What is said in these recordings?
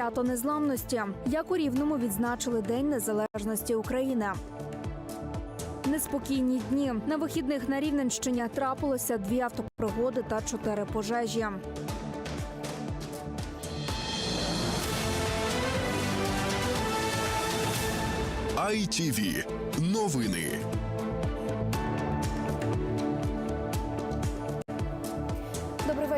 Свято незламності. Як у Рівному відзначили День Незалежності України. Неспокійні дні на вихідних на Рівненщині трапилося дві автопригоди та чотири пожежі. ITV. Новини.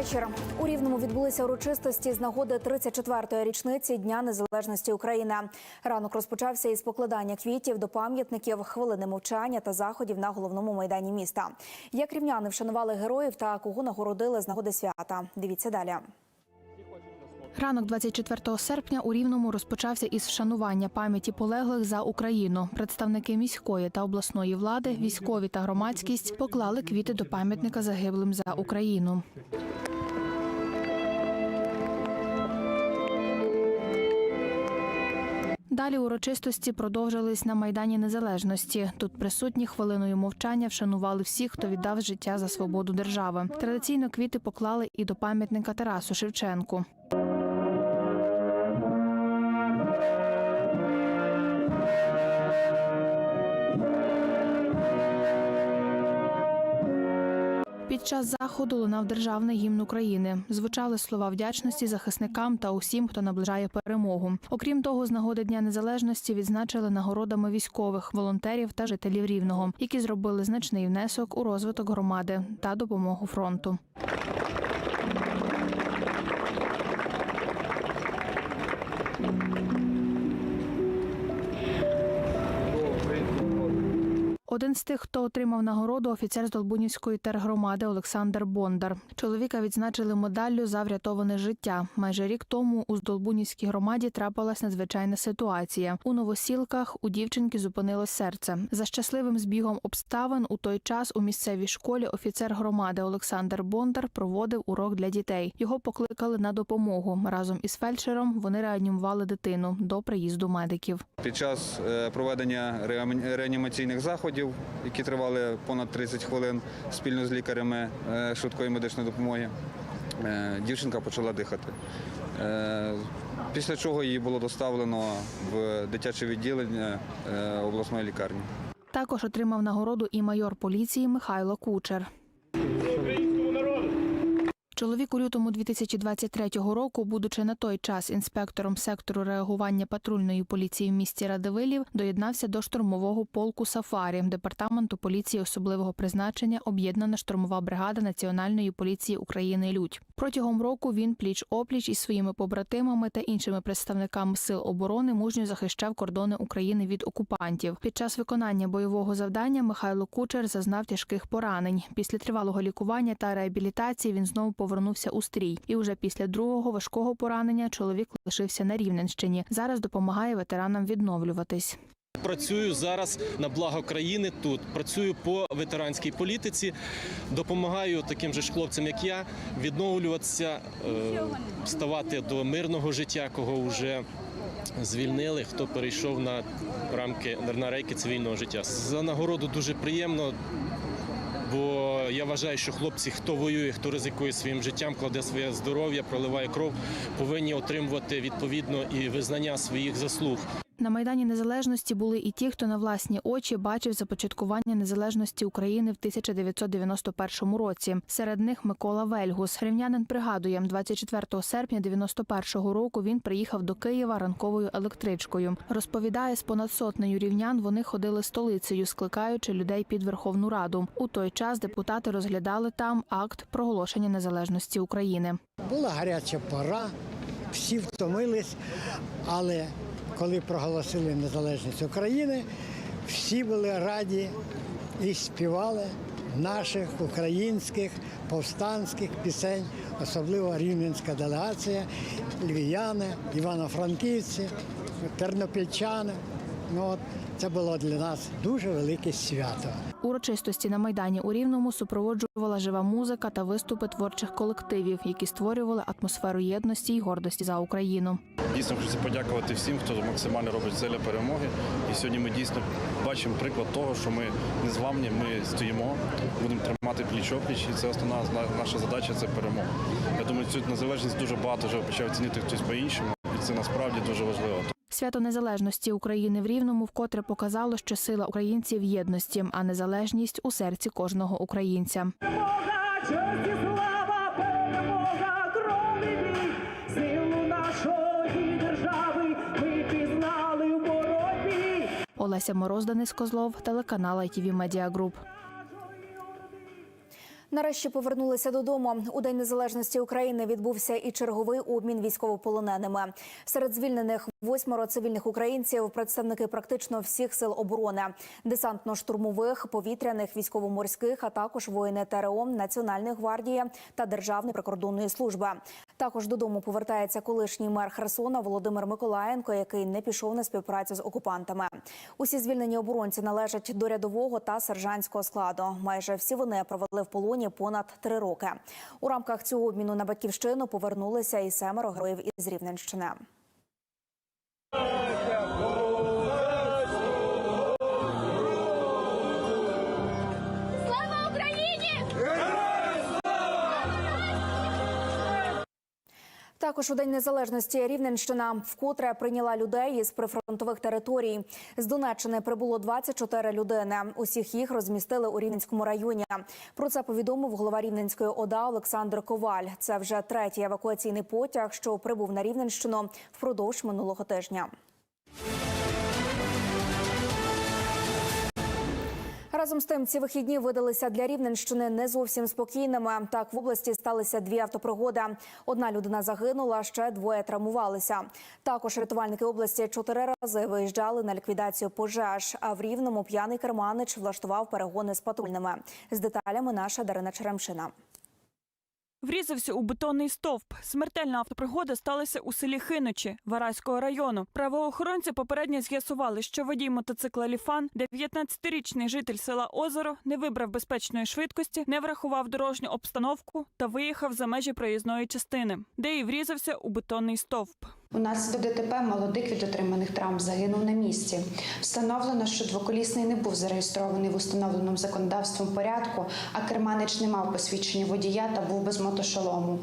Вечір. У Рівному відбулися урочистості з нагоди 34-ї річниці Дня Незалежності України. Ранок розпочався із покладання квітів до пам'ятників, хвилини мовчання та заходів на головному майдані міста. Як рівняни вшанували героїв та кого нагородили з нагоди свята? Дивіться далі. Ранок 24 серпня у Рівному розпочався із вшанування пам'яті полеглих за Україну. Представники міської та обласної влади, військові та громадськість поклали квіти до пам'ятника загиблим за Україну. Далі урочистості продовжились на майдані Незалежності. Тут присутні хвилиною мовчання вшанували всіх, хто віддав життя за свободу держави. Традиційно квіти поклали і до пам'ятника Тарасу Шевченку. Під час заходу лунав державний гімн України. Звучали слова вдячності захисникам та усім, хто наближає перемогу. Окрім того, з нагоди Дня Незалежності відзначили нагородами військових, волонтерів та жителів Рівного, які зробили значний внесок у розвиток громади та допомогу фронту. Один з тих, хто отримав нагороду, офіцер з Долбунівської тергромади Олександр Бондар. Чоловіка відзначили медаллю за врятоване життя. Майже рік тому у Здолбунівській громаді трапилась надзвичайна ситуація. У новосілках у дівчинки зупинилось серце. За щасливим збігом обставин у той час у місцевій школі офіцер громади Олександр Бондар проводив урок для дітей. Його покликали на допомогу. Разом із фельдшером вони реанімували дитину до приїзду медиків. Під час е, проведення реані- реанімаційних заходів, які тривали понад 30 хвилин спільно з лікарями е, швидкої медичної допомоги, е, дівчинка почала дихати. Е, Після чого її було доставлено в дитяче відділення обласної лікарні. Також отримав нагороду і майор поліції Михайло Кучер. Чоловік у лютому 2023 року, будучи на той час інспектором сектору реагування патрульної поліції в місті Радивилів, доєднався до штурмового полку Сафарі департаменту поліції особливого призначення об'єднана штурмова бригада Національної поліції України Людь. Протягом року він пліч опліч із своїми побратимами та іншими представниками сил оборони мужньо захищав кордони України від окупантів. Під час виконання бойового завдання Михайло Кучер зазнав тяжких поранень. Після тривалого лікування та реабілітації він знову повернувся у стрій. І вже після другого важкого поранення чоловік лишився на Рівненщині. Зараз допомагає ветеранам відновлюватись. Працюю зараз на благо країни тут. Працюю по ветеранській політиці, допомагаю таким же ж хлопцям, як я, відновлюватися, е, ставати до мирного життя, кого вже звільнили, хто перейшов на рамки на рейки цивільного життя. За нагороду дуже приємно. Бо я вважаю, що хлопці, хто воює, хто ризикує своїм життям, кладе своє здоров'я, проливає кров, повинні отримувати відповідно і визнання своїх заслуг. На майдані незалежності були і ті, хто на власні очі бачив започаткування незалежності України в 1991 році. Серед них Микола Вельгус. Рівнянин пригадує, 24 серпня 91 року він приїхав до Києва ранковою електричкою. Розповідає, з понад сотнею рівнян вони ходили столицею, скликаючи людей під Верховну Раду. У той час депутати розглядали там акт проголошення незалежності України. Була гаряча пора, всі втомились, але коли проголосили незалежність України, всі були раді і співали наших українських повстанських пісень, особливо рівненська делегація, львів'яни, івано-франківці, тернопільчани. Ну, от, це було для нас дуже велике свято. Урочистості на майдані у Рівному супроводжувала жива музика та виступи творчих колективів, які створювали атмосферу єдності й гордості за Україну. Дійсно хочеться подякувати всім, хто максимально робить це для перемоги. І сьогодні ми дійсно бачимо приклад того, що ми не зламні, ми стоїмо, будемо тримати пліч опліч, і це основна наша задача це перемога. Я думаю, цю незалежність дуже багато вже почав цінити хтось по-іншому. І це насправді дуже важливо. Свято незалежності України в Рівному вкотре показало, що сила українців в єдності, а незалежність у серці кожного українця. Олеся Мороз, Денис Козлов, телеканал ITV Media Group. Нарешті повернулися додому. У День Незалежності України відбувся і черговий обмін військовополоненими. Серед звільнених восьмеро цивільних українців, представники практично всіх сил оборони, десантно-штурмових, повітряних, військово-морських, а також воїни ТРО, Національної гвардії та Державної прикордонної служби. Також додому повертається колишній мер Херсона Володимир Миколаєнко, який не пішов на співпрацю з окупантами. Усі звільнені оборонці належать до рядового та сержантського складу. Майже всі вони провели в полоні понад три роки. У рамках цього обміну на батьківщину повернулися і семеро героїв із Рівненщини. Слава Також у День Незалежності Рівненщина вкотре прийняла людей із прифронтових територій. З Донеччини прибуло 24 людини. Усіх їх розмістили у Рівненському районі. Про це повідомив голова Рівненської ОДА Олександр Коваль. Це вже третій евакуаційний потяг, що прибув на Рівненщину впродовж минулого тижня. Разом з тим, ці вихідні видалися для Рівненщини не зовсім спокійними. Так в області сталися дві автопригоди. Одна людина загинула, ще двоє травмувалися. Також рятувальники області чотири рази виїжджали на ліквідацію пожеж. А в Рівному п'яний керманич влаштував перегони з патрульними. З деталями наша Дарина Черемшина. Врізався у бетонний стовп. Смертельна автопригода сталася у селі Хиночі Вараського району. Правоохоронці попередньо з'ясували, що водій мотоцикла Ліфан, 19-річний житель села Озеро, не вибрав безпечної швидкості, не врахував дорожню обстановку та виїхав за межі проїзної частини, де і врізався у бетонний стовп. Унаслідок ДТП молодик від отриманих травм загинув на місці. Встановлено, що двоколісний не був зареєстрований в установленому законодавством порядку, а керманич не мав посвідчення водія та був без мотошолому.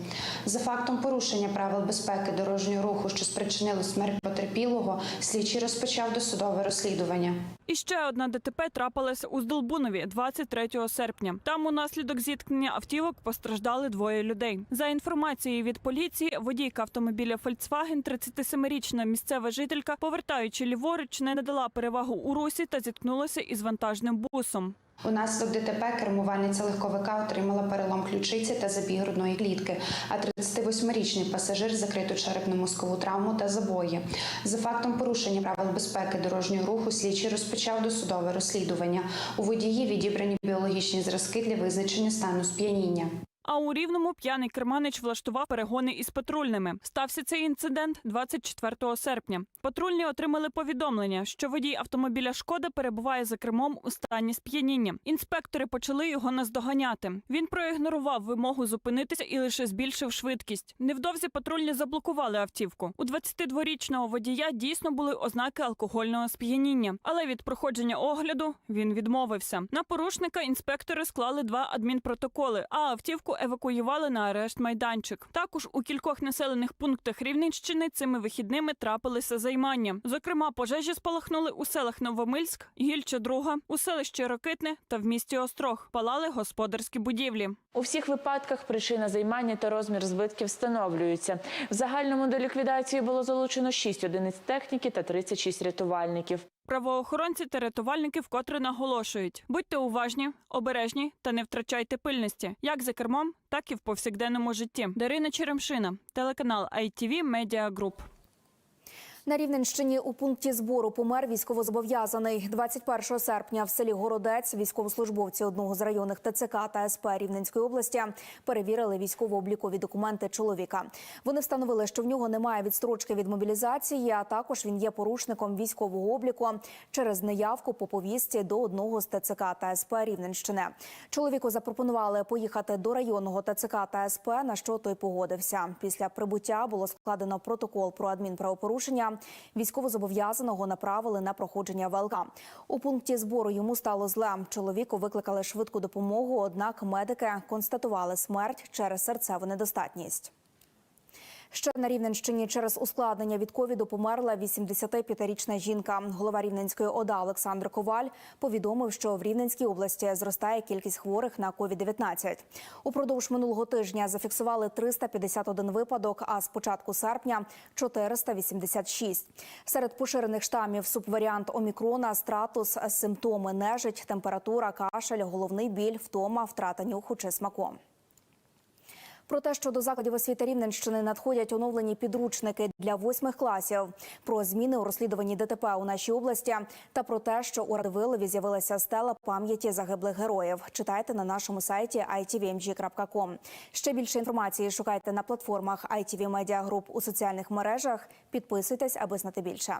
За фактом порушення правил безпеки дорожнього руху, що спричинило смерть потерпілого, слідчий розпочав досудове розслідування. І ще одна ДТП трапилася у Здолбунові 23 серпня. Там унаслідок зіткнення автівок постраждали двоє людей. За інформацією від поліції, водійка автомобіля Volkswagen, 37-річна місцева жителька, повертаючи ліворуч, не надала перевагу у русі та зіткнулася із вантажним бусом. Унаслідок ДТП кермувальниця легковика отримала перелом ключиці та забіг грудної клітки, а 38-річний пасажир закриту черепно-мозкову травму та забої. За фактом порушення правил безпеки дорожнього руху слідчий розпочав досудове розслідування. У водії відібрані біологічні зразки для визначення стану сп'яніння. А у рівному п'яний керманич влаштував перегони із патрульними. Стався цей інцидент 24 серпня. Патрульні отримали повідомлення, що водій автомобіля Шкода перебуває за кермом у стані сп'яніння. Інспектори почали його наздоганяти. Він проігнорував вимогу зупинитися і лише збільшив швидкість. Невдовзі патрульні заблокували автівку. У 22-річного водія дійсно були ознаки алкогольного сп'яніння, але від проходження огляду він відмовився. На порушника інспектори склали два адмінпротоколи, а автівку евакуювали на арешт майданчик. Також у кількох населених пунктах Рівненщини цими вихідними трапилися займання. Зокрема, пожежі спалахнули у селах Новомильськ, Гільча Друга, у селищі Рокитне та в місті Острог. Палали господарські будівлі. У всіх випадках причина займання та розмір збитків встановлюються. В загальному до ліквідації було залучено 6 одиниць техніки та 36 рятувальників. Правоохоронці та рятувальники вкотре наголошують: будьте уважні, обережні та не втрачайте пильності, як за кермом, так і в повсякденному житті. Дарина Черемшина, телеканал ITV Media Group. На Рівненщині у пункті збору помер військовозобов'язаний 21 серпня в селі Городець. Військовослужбовці одного з районних ТЦК та СП Рівненської області перевірили військово-облікові документи чоловіка. Вони встановили, що в нього немає відстрочки від мобілізації, а також він є порушником військового обліку через неявку по повістці до одного з ТЦК та СП Рівненщини. Чоловіку запропонували поїхати до районного ТЦК та СП, на що той погодився. Після прибуття було складено протокол про адмінправопорушення. Військовозобов'язаного направили на проходження ВЛК. У пункті збору йому стало зле. Чоловіку викликали швидку допомогу, однак медики констатували смерть через серцеву недостатність. Ще на Рівненщині через ускладнення від ковіду померла 85-річна жінка. Голова Рівненської ОДА Олександр Коваль повідомив, що в Рівненській області зростає кількість хворих на ковід-19. Упродовж минулого тижня зафіксували 351 випадок, а з початку серпня 486. Серед поширених штамів субваріант омікрона, стратус, симптоми нежить, температура, кашель, головний біль, втома, втрата нюху чи смаку. Про те, що до закладів освіти Рівненщини надходять оновлені підручники для восьмих класів, про зміни у розслідуванні ДТП у нашій області та про те, що у Радивилові з'явилася стела пам'яті загиблих героїв. Читайте на нашому сайті itvmg.com. Ще більше інформації шукайте на платформах ITV Media Group у соціальних мережах. Підписуйтесь, аби знати більше.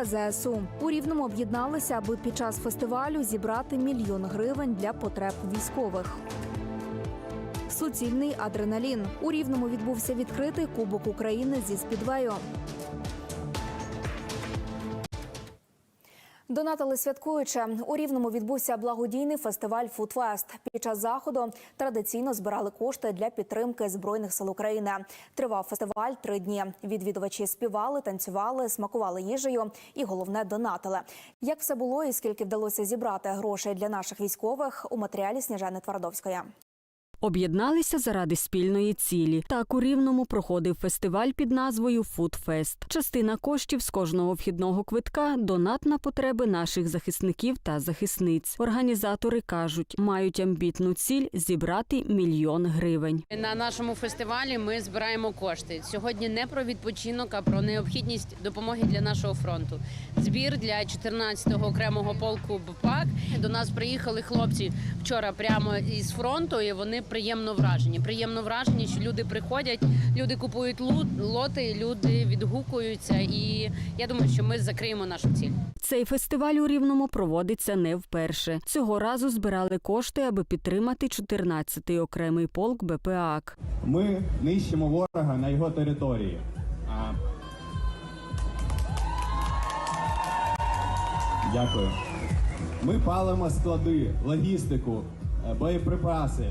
Підтримка ЗСУ у Рівному об'єдналися, аби під час фестивалю зібрати мільйон гривень для потреб військових. Суцільний адреналін у Рівному відбувся відкритий Кубок України зі спідвею. Донатили святкуючи. У Рівному відбувся благодійний фестиваль «Фудфест». Під час заходу традиційно збирали кошти для підтримки збройних сил України. Тривав фестиваль три дні. Відвідувачі співали, танцювали, смакували їжею і головне донатили. Як все було і скільки вдалося зібрати грошей для наших військових у матеріалі Сніжани Твардовської. Об'єдналися заради спільної цілі. Так у Рівному проходив фестиваль під назвою «Фудфест». Частина коштів з кожного вхідного квитка – донат на потреби наших захисників та захисниць. Організатори кажуть, мають амбітну ціль зібрати мільйон гривень. На нашому фестивалі ми збираємо кошти. Сьогодні не про відпочинок, а про необхідність допомоги для нашого фронту. Збір для 14-го окремого полку БПАК. До нас приїхали хлопці вчора прямо із фронту, і вони приємно вражені. Приємно вражені, що люди приходять, люди купують лоти, люди відгукуються. І я думаю, що ми закриємо нашу ціль. Цей фестиваль у Рівному проводиться не вперше. Цього разу збирали кошти, аби підтримати 14-й окремий полк БПАК. Ми нищимо ворога на його території. А... Дякую. Ми палимо склади, логістику, е, боєприпаси.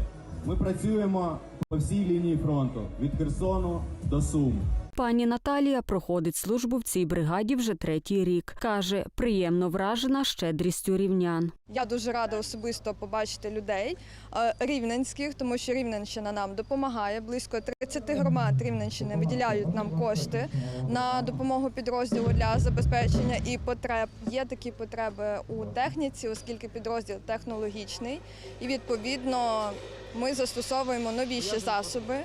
Ми працюємо по всій лінії фронту від Херсону до Сум. Пані Наталія проходить службу в цій бригаді вже третій рік. Каже, приємно вражена щедрістю рівнян. Я дуже рада особисто побачити людей е, рівненських, тому що Рівненщина нам допомагає. Близько 30 громад Рівненщини виділяють нам кошти на допомогу підрозділу для забезпечення і потреб. Є такі потреби у техніці, оскільки підрозділ технологічний, і відповідно ми застосовуємо новіші засоби.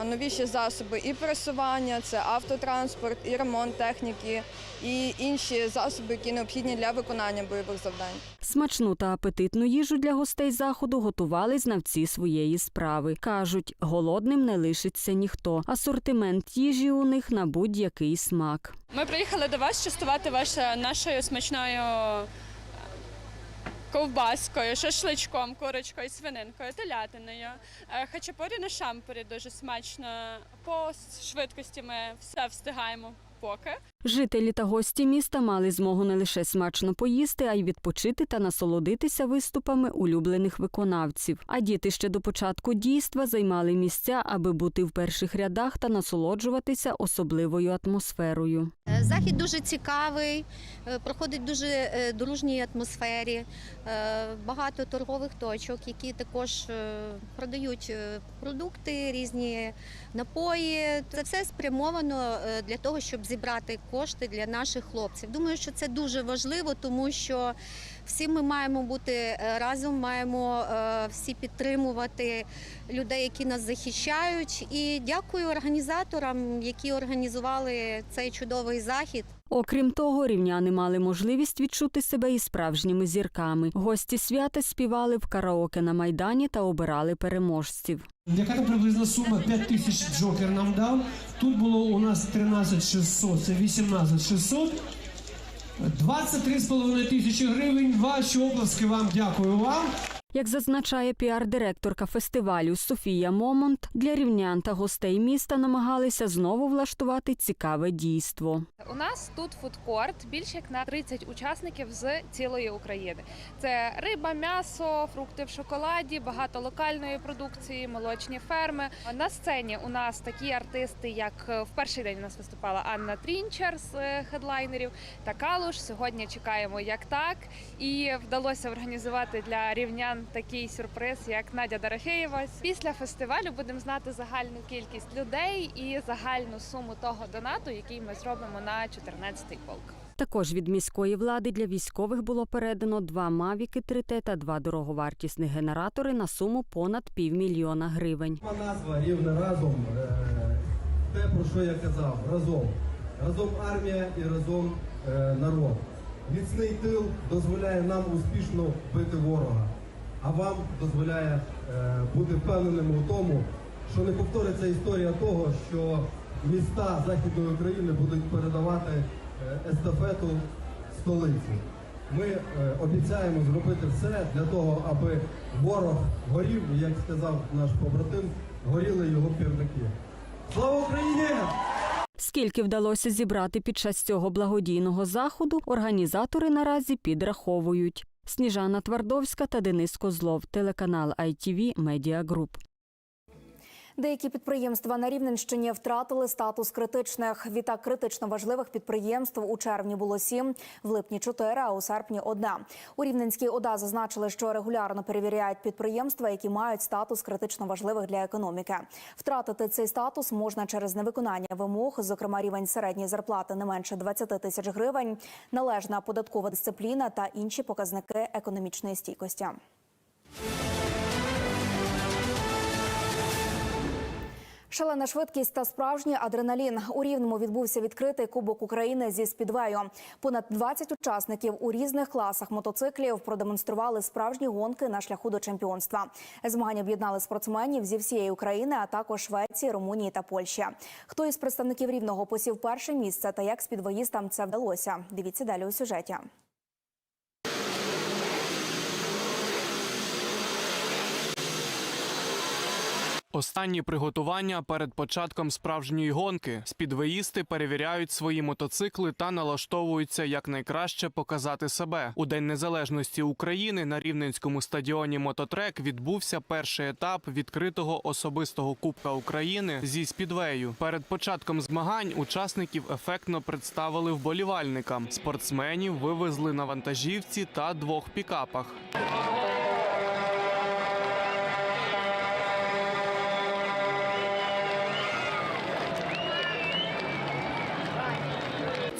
А Новіші засоби і пересування, це автотранспорт, і ремонт техніки, і інші засоби, які необхідні для виконання бойових завдань. Смачну та апетитну їжу для гостей заходу готували знавці своєї справи. Кажуть, голодним не лишиться ніхто. Асортимент їжі у них на будь-який смак. Ми приїхали до вас частувати вас нашою смачною ковбаскою, шашличком, курочкою, свининкою, телятиною. Е, Хачапурі на шампурі дуже смачно. По швидкості ми все встигаємо поки. Жителі та гості міста мали змогу не лише смачно поїсти, а й відпочити та насолодитися виступами улюблених виконавців. А діти ще до початку дійства займали місця, аби бути в перших рядах та насолоджуватися особливою атмосферою. Захід дуже цікавий, е, проходить в дуже е, дружній атмосфері. Е, Багато торгових точок, які також е, продають е, продукти, різні напої. Це все спрямовано е, для того, щоб зібрати кошти для наших хлопців. Думаю, що це дуже важливо, тому що всі ми маємо бути е, разом, маємо е, всі підтримувати людей, які нас захищають. І дякую організаторам, які організували цей чудовий захід. Окрім того, рівняни мали можливість відчути себе і справжніми зірками. Гості свята співали в караоке на майдані та обирали переможців. Яка там приблизна сума 5 тисяч джокер нам дав. Тут було у нас 13 600, це 18 600. 23,5 тисячі гривень. Ваші оплески вам дякую вам. Як зазначає піар-директорка фестивалю Софія Момонт, для рівнян та гостей міста намагалися знову влаштувати цікаве дійство. У нас тут фудкорт більше як на 30 учасників з цілої України. Це риба, м'ясо, фрукти в шоколаді, багато локальної продукції, молочні ферми. На сцені у нас такі артисти, як е, в перший день у нас виступала Анна Трінчер з е, хедлайнерів та Калуш. Сьогодні чекаємо як так. І вдалося організувати для рівнян такий сюрприз, як Надя Дорофеєва. Після фестивалю будемо знати загальну кількість людей і загальну суму того донату, який ми зробимо на 14-й полк. Також від міської влади для військових було передано два мавіки 3Т та два дороговартісних генератори на суму понад півмільйона гривень. Назва рівне разом. е, Те, про що я казав, разом. Разом армія і разом е, народ. Міцний тил дозволяє нам успішно бити ворога, а вам дозволяє е, бути впевненими у тому, що не повториться історія того, що міста Західної України будуть передавати е, естафету столиці. Ми е, обіцяємо зробити все для того, аби ворог горів, і, як сказав наш побратим, горіли його пірники. Слава Україні! Скільки вдалося зібрати під час цього благодійного заходу, організатори наразі підраховують. Сніжана Твардовська та Денис Козлов, телеканал ITV Media Group. Деякі підприємства на Рівненщині втратили статус критичних. Відтак критично важливих підприємств у червні було сім, в липні чотири, а у серпні одна. У Рівненській ОДА зазначили, що регулярно перевіряють підприємства, які мають статус критично важливих для економіки. Втратити цей статус можна через невиконання вимог, зокрема рівень середньої зарплати не менше 20 тисяч гривень, належна податкова дисципліна та інші показники економічної стійкості. Шалена швидкість та справжній адреналін. У Рівному відбувся відкритий Кубок України зі спідвею. Понад 20 учасників у різних класах мотоциклів продемонстрували справжні гонки на шляху до чемпіонства. Змагання об'єднали спортсменів зі всієї України, а також Швеції, Румунії та Польщі. Хто із представників рівного посів перше місце та як спідвоїстам це вдалося? Дивіться далі у сюжеті. Останні приготування перед початком справжньої гонки. Спідвеїсти перевіряють свої мотоцикли та налаштовуються якнайкраще показати себе. У День Незалежності України на Рівненському стадіоні Мототрек відбувся перший етап відкритого особистого Кубка України зі спідвею. Перед початком змагань учасників ефектно представили вболівальникам. Спортсменів вивезли на вантажівці та двох пікапах.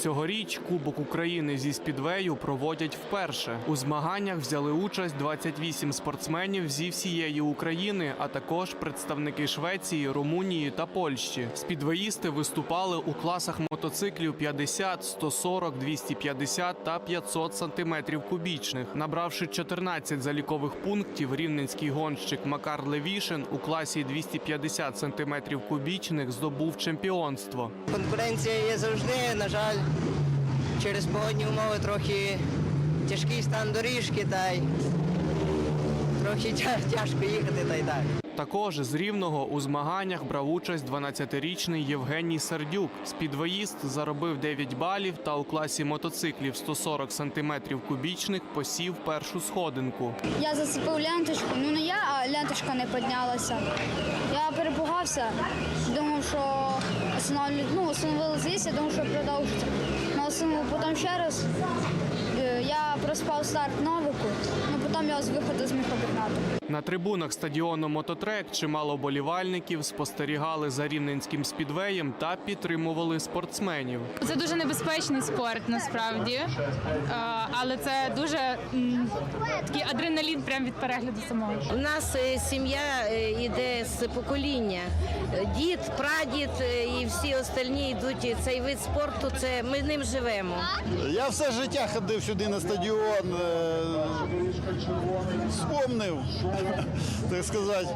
Цьогоріч Кубок України зі спідвею проводять вперше. У змаганнях взяли участь 28 спортсменів зі всієї України, а також представники Швеції, Румунії та Польщі. Спідвеїсти виступали у класах мотоциклів 50, 140, 250 та 500 сантиметрів кубічних. Набравши 14 залікових пунктів, рівненський гонщик Макар Левішин у класі 250 сантиметрів кубічних здобув чемпіонство. Конкуренція є завжди, на жаль, через погодні умови трохи тяжкий стан доріжки, та й трохи тяжко їхати, та й так. Також з рівного у змаганнях брав участь 12-річний Євгеній Сердюк. Спідвоїст заробив 9 балів та у класі мотоциклів 140 сантиметрів кубічних посів першу сходинку. Я зацепив ленточку, ну не я, а ленточка не піднялася. Я перепугався, думав, що останавлю, ну, остановили здесь, я думав, що продовжиться. Ну, остановив потом ще раз. Е, проспав старт новику, ну потім я з виходу зміг обігнати. На трибунах стадіону Мототрек чимало болівальників спостерігали за рівненським спідвеєм та підтримували спортсменів. Це дуже небезпечний спорт насправді, Е, але це дуже такий адреналін прямо від перегляду самого. У нас е, сім'я е, йде з покоління. Е, Дід, прадід е, і всі остальні йдуть. Цей вид спорту, це ми ним живемо. Я все життя ходив сюди на стадіон, е, вспомнив, так сказати,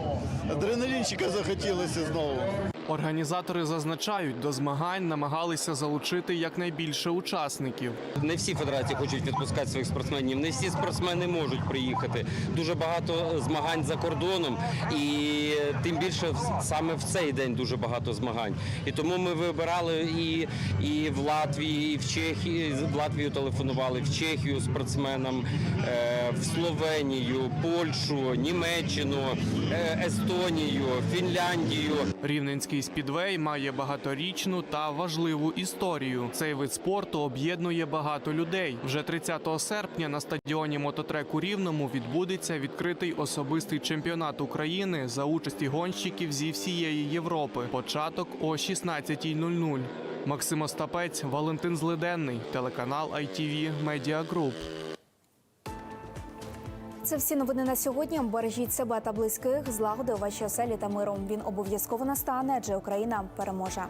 адреналінчика захотілося знову. Організатори зазначають, до змагань намагалися залучити якнайбільше учасників. Не всі федерації хочуть відпускати своїх спортсменів, не всі спортсмени можуть приїхати. Дуже багато змагань за кордоном, і тим більше саме в цей день дуже багато змагань. І тому ми вибирали і, і в Латвії, і в Чехії. В Латвію телефонували, в Чехію спортсменам, е, в Словенію, Польщу, Німеччину, е, Естонію, Фінляндію. Рівненський спідвей має багаторічну та важливу історію. Цей вид спорту об'єднує багато людей. Вже 30 серпня на стадіоні мототрек у Рівному відбудеться відкритий особистий чемпіонат України за участі гонщиків зі всієї Європи. Початок о 16.00. Максим Остапець, Валентин Злиденний, телеканал ITV Media Group. Це всі новини на сьогодні. Бережіть себе та близьких, злагоди у вашій оселі та миром. Він обов'язково настане, адже Україна переможе.